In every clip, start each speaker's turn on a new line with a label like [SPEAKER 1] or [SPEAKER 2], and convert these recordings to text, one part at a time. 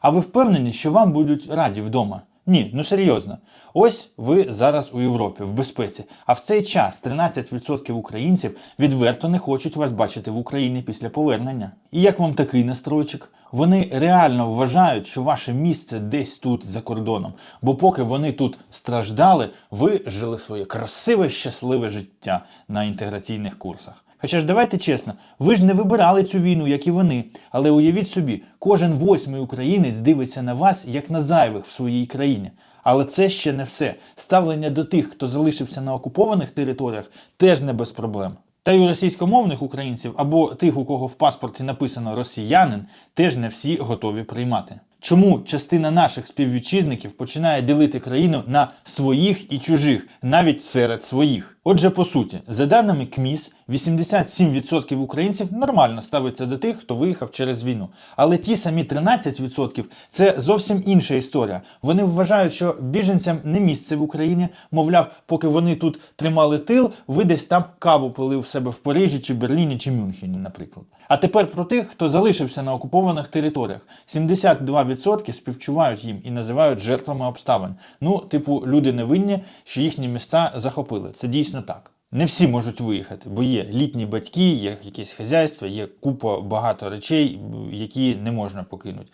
[SPEAKER 1] А ви впевнені, що вам будуть раді вдома? Ні, ну серйозно. Ось ви зараз у Європі в безпеці. А в цей час 13% українців відверто не хочуть вас бачити в Україні після повернення. І як вам такий настройчик? Вони реально вважають, що ваше місце десь тут за кордоном. Бо поки вони тут страждали, ви жили своє красиве, щасливе життя на інтеграційних курсах. Хоча ж давайте чесно, ви ж не вибирали цю війну, як і вони. Але уявіть собі, кожен восьмий українець дивиться на вас як на зайвих в своїй країні. Але це ще не все. Ставлення до тих, хто залишився на окупованих територіях, теж не без проблем. Та й у російськомовних українців або тих, у кого в паспорті написано росіянин, теж не всі готові приймати. Чому частина наших співвітчизників починає ділити країну на своїх і чужих, навіть серед своїх? Отже, по суті, за даними КМІС, 87% українців нормально ставиться до тих, хто виїхав через війну. Але ті самі 13% це зовсім інша історія. Вони вважають, що біженцям не місце в Україні, мовляв, поки вони тут тримали тил, ви десь там каву пили в себе в Парижі чи Берліні чи Мюнхені, наприклад. А тепер про тих, хто залишився на окупованих територіях. 72% співчувають їм і називають жертвами обставин. Ну, типу, люди невинні, що їхні міста захопили. Це дійсно так. Не всі можуть виїхати, бо є літні батьки, є якісь хазяйства, є купа багато речей, які не можна покинути.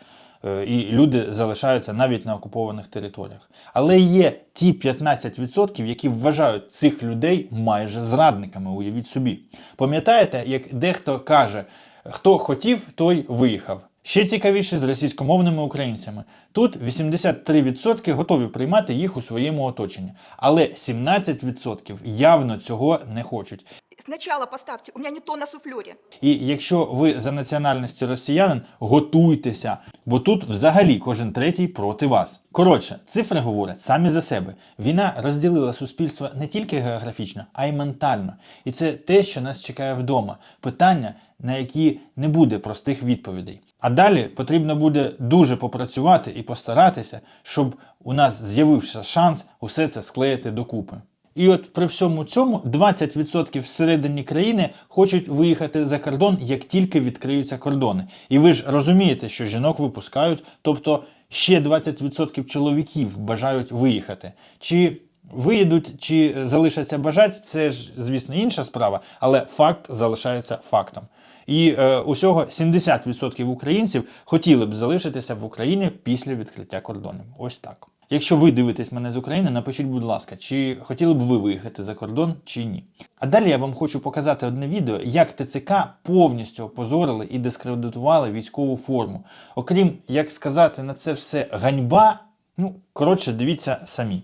[SPEAKER 1] Е, І люди залишаються навіть на окупованих територіях. Але є ті 15%, які вважають цих людей майже зрадниками. Уявіть собі. Пам'ятаєте, як дехто каже, хто хотів, той виїхав. Ще цікавіше з російськомовними українцями. Тут 83% готові приймати їх у своєму оточенні, але 17% явно цього не хочуть.
[SPEAKER 2] Сначала поставьте, у меня не то на суфлере.
[SPEAKER 1] І якщо ви за національністю росіянин, готуйтеся, бо тут взагалі кожен третій проти вас. Коротше, цифри говорять самі за себе. Війна розділила суспільство не тільки географічно, а й ментально. І це те, що нас чекає вдома. Питання, на які не буде простих відповідей. А далі потрібно буде дуже попрацювати і постаратися, щоб у нас з'явився шанс усе це склеїти докупи. І от при всьому цьому 20% всередині країни хочуть виїхати за кордон, як тільки відкриються кордони. І ви ж розумієте, що жінок випускають, тобто ще 20% чоловіків бажають виїхати. Чи виїдуть, чи залишаться бажати, це ж, звісно, інша справа, але факт залишається фактом. І е, усього 70% українців хотіли б залишитися в Україні після відкриття кордонів. Ось так. Якщо ви дивитесь мене з України, напишіть, будь ласка, чи хотіли б ви виїхати за кордон, чи ні. А далі я вам хочу показати одне відео, як ТЦК повністю опозорили і дискредитували військову форму. Окрім як сказати на це все ганьба, ну коротше, дивіться самі.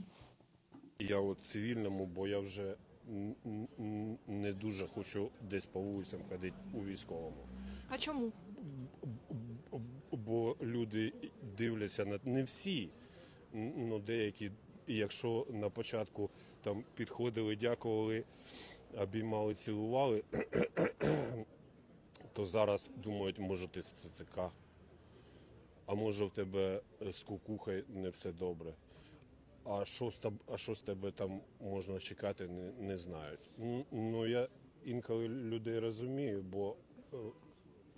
[SPEAKER 3] Я от цивільному, бо я вже не дуже хочу десь по вулицям ходити у військовому.
[SPEAKER 4] А чому?
[SPEAKER 3] Бо люди дивляться на не всі, ну деякі, якщо на початку там підходили, дякували, обіймали, цілували, то зараз думають, може ти з ЦЦК, а може в тебе з кукухою не все добре. А що з а що з тебе там можна чекати, не, не знають. Ну я інколи людей розумію, бо е,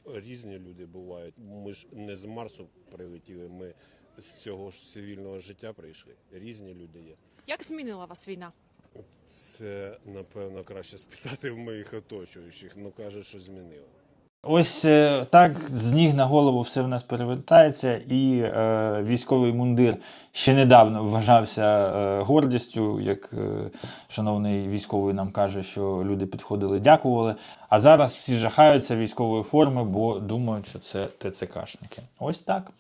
[SPEAKER 3] різні люди бувають. Ми ж не з Марсу прилетіли, ми з цього ж цивільного життя прийшли. Різні люди є.
[SPEAKER 4] Як змінила вас війна?
[SPEAKER 3] Це напевно краще спитати в моїх оточуючих. Ну кажуть, що змінило.
[SPEAKER 1] Ось е, так з ніг на голову все в нас перевертається, і е, військовий мундир ще недавно вважався е, гордістю, як е, шановний військовий нам каже, що люди підходили, дякували. А зараз всі жахаються військової форми, бо думають, що це ТЦКшники. Ось так.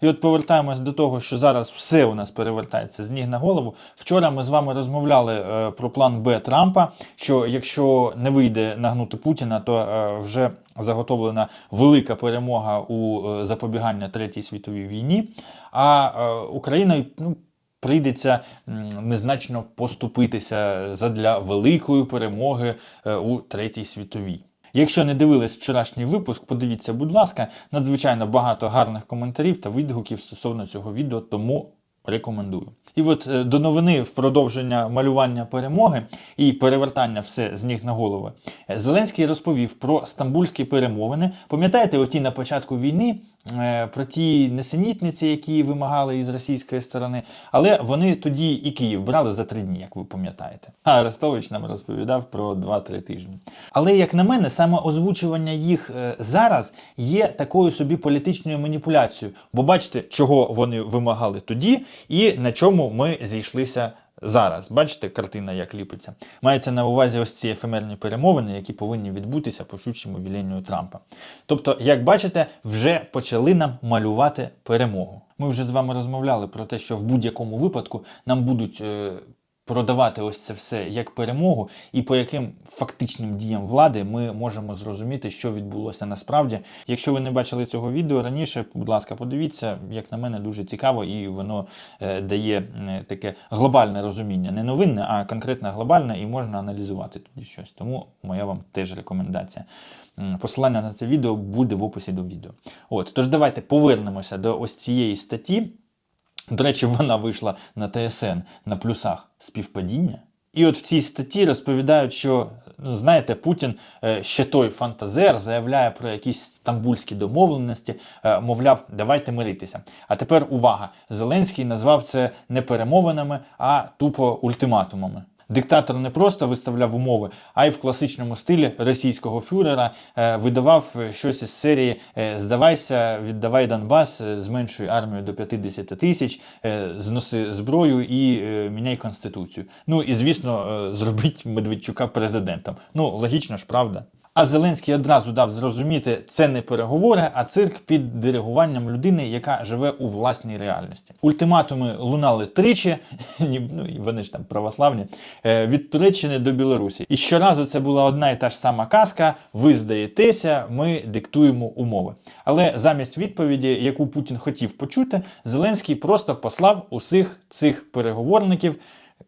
[SPEAKER 1] І от повертаємось до того, що зараз все у нас перевертається з ніг на голову. Вчора ми з вами розмовляли е, про план Б Трампа, що якщо не вийде нагнути Путіна, то е, вже заготовлена велика перемога у е, запобігання Третій світовій війні. А е, Україна ну, прийдеться м, незначно поступитися задля великої перемоги е, у Третій світовій. Якщо не дивились вчорашній випуск, подивіться, будь ласка, надзвичайно багато гарних коментарів та відгуків стосовно цього відео, тому рекомендую. І от е, до новини в продовження малювання перемоги і перевертання все з ніг на голови. Е, Зеленський розповів про стамбульські перемовини. Пам'ятаєте, оті на початку війни, про ті несенітниці, які вимагали із російської сторони. Але вони тоді і Київ брали за три дні, як ви пам'ятаєте. А Арестович нам розповідав про 2-3 тижні. Але як на мене, саме озвучування їх е, зараз є такою собі політичною маніпуляцією. Бо бачите, чого вони вимагали тоді, і на чому ми зійшлися зараз. Бачите, картина як ліпиться. Мається на увазі ось ці ефемерні перемовини, які повинні відбутися по щучому віленню Трампа. Тобто, як бачите, вже почали нам малювати перемогу. Ми вже з вами розмовляли про те, що в будь-якому випадку нам будуть. е, Продавати ось це все як перемогу, і по яким фактичним діям влади ми можемо зрозуміти, що відбулося насправді. Якщо ви не бачили цього відео раніше, будь ласка, подивіться, як на мене, дуже цікаво, і воно е, дає е, таке глобальне розуміння, не новинне, а конкретно глобальне, і можна аналізувати тоді щось. Тому моя вам теж рекомендація. Посилання на це відео буде в описі до відео. От, тож давайте повернемося до ось цієї статті. До речі, вона вийшла на ТСН на плюсах співпадіння. І от в цій статті розповідають, що знаєте, Путін е, ще той фантазер заявляє про якісь стамбульські домовленості, е, мовляв, давайте миритися. А тепер увага! Зеленський назвав це не перемовинами, а тупо ультиматумами. Диктатор не просто виставляв умови, а й в класичному стилі російського фюрера е, видавав е, щось із серії е, Здавайся, віддавай Донбас, зменшуй армію до 50 тисяч, зноси зброю і міняй конституцію. Ну і звісно, зробіть Медведчука президентом. Ну логічно ж, правда. А Зеленський одразу дав зрозуміти, це не переговори, а цирк під диригуванням людини, яка живе у власній реальності. Ультиматуми лунали тричі, ну вони ж там православні, е, від Туреччини до Білорусі. І щоразу це була одна і та ж сама казка: ви здаєтеся, ми диктуємо умови. Але замість відповіді, яку Путін хотів почути, Зеленський просто послав усіх цих переговорників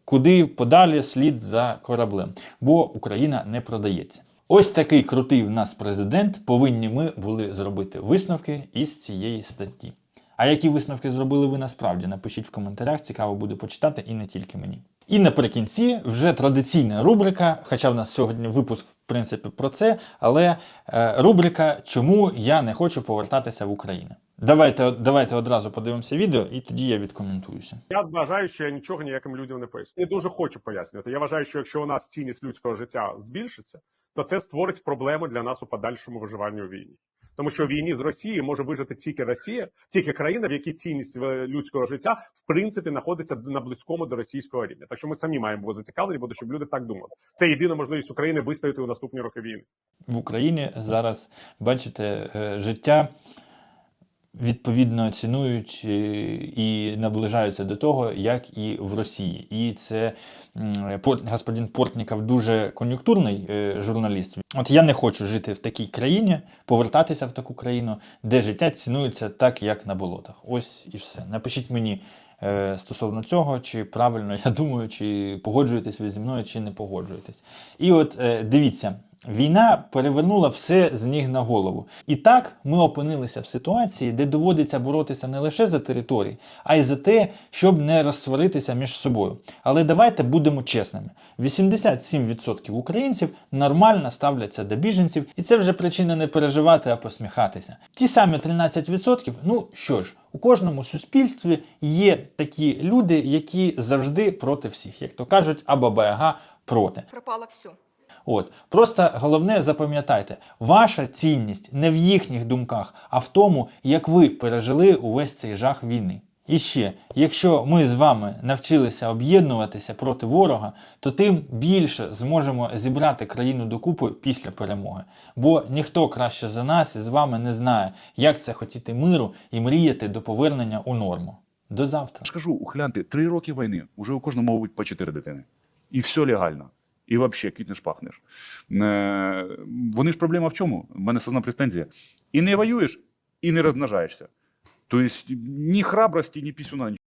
[SPEAKER 1] куди подалі слід за кораблем, бо Україна не продається. Ось такий крутий в нас президент. Повинні ми були зробити висновки із цієї статті. А які висновки зробили ви насправді? Напишіть в коментарях, цікаво буде почитати і не тільки мені. І наприкінці вже традиційна рубрика, хоча в нас сьогодні випуск, в принципі, про це, але е, рубрика Чому я не хочу повертатися в Україну. Давайте, давайте одразу подивимося відео, і тоді я відкоментуюся.
[SPEAKER 5] Я вважаю, що я нічого ніяким людям не поясню. Не дуже хочу пояснювати. Я вважаю, що якщо у нас цінність людського життя збільшиться, то це створить проблему для нас у подальшому виживанні у війні. Тому що в війні з Росією може вижити тільки Росія, тільки країна, в якій цінність е, людського життя в принципі знаходиться на близькому до російського рівня. Так що ми самі маємо бути зацікавлені, бо щоб люди так думали. Це єдина можливість України вистояти у наступні роки війни.
[SPEAKER 1] в Україні зараз, бачите, е, життя відповідно цінують е, і наближаються до того, як і в Росії. І це господин Портніков дуже кон'юнктурний е, журналіст. От я не хочу жити в такій країні, повертатися в таку країну, де життя цінується так, як на болотах. Ось і все. Напишіть мені. е, Стосовно цього, чи правильно я думаю, чи погоджуєтесь ви зі мною, чи не погоджуєтесь. І от дивіться, Війна перевернула все з ніг на голову. І так ми опинилися в ситуації, де доводиться боротися не лише за території, а й за те, щоб не розсваритися між собою. Але давайте будемо чесними: 87% українців нормально ставляться до біженців, і це вже причина не переживати, а посміхатися. Ті самі 13%, ну що ж. У кожному суспільстві є такі люди, які завжди проти всіх, як то кажуть, а баба Яга проти.
[SPEAKER 2] Пропало все.
[SPEAKER 1] От просто головне запам'ятайте, ваша цінність не в їхніх думках, а в тому, як ви пережили увесь цей жах війни. І ще, якщо ми з вами навчилися об'єднуватися проти ворога, то тим більше зможемо зібрати країну докупи після перемоги. Бо ніхто краще за нас і з вами не знає, як це хотіти миру і мріяти до повернення у норму. До завтра.
[SPEAKER 6] Я ж кажу, ухлянти, три роки війни, уже у кожного мабуть по чотири дитини. І все легально. І взагалі кітнеш пахнеш. Е, вони ж проблема в чому? У мене основна претензія. І не воюєш, і не розмножаєшся. Тобто ні храбрості, ні пісюна, нічого.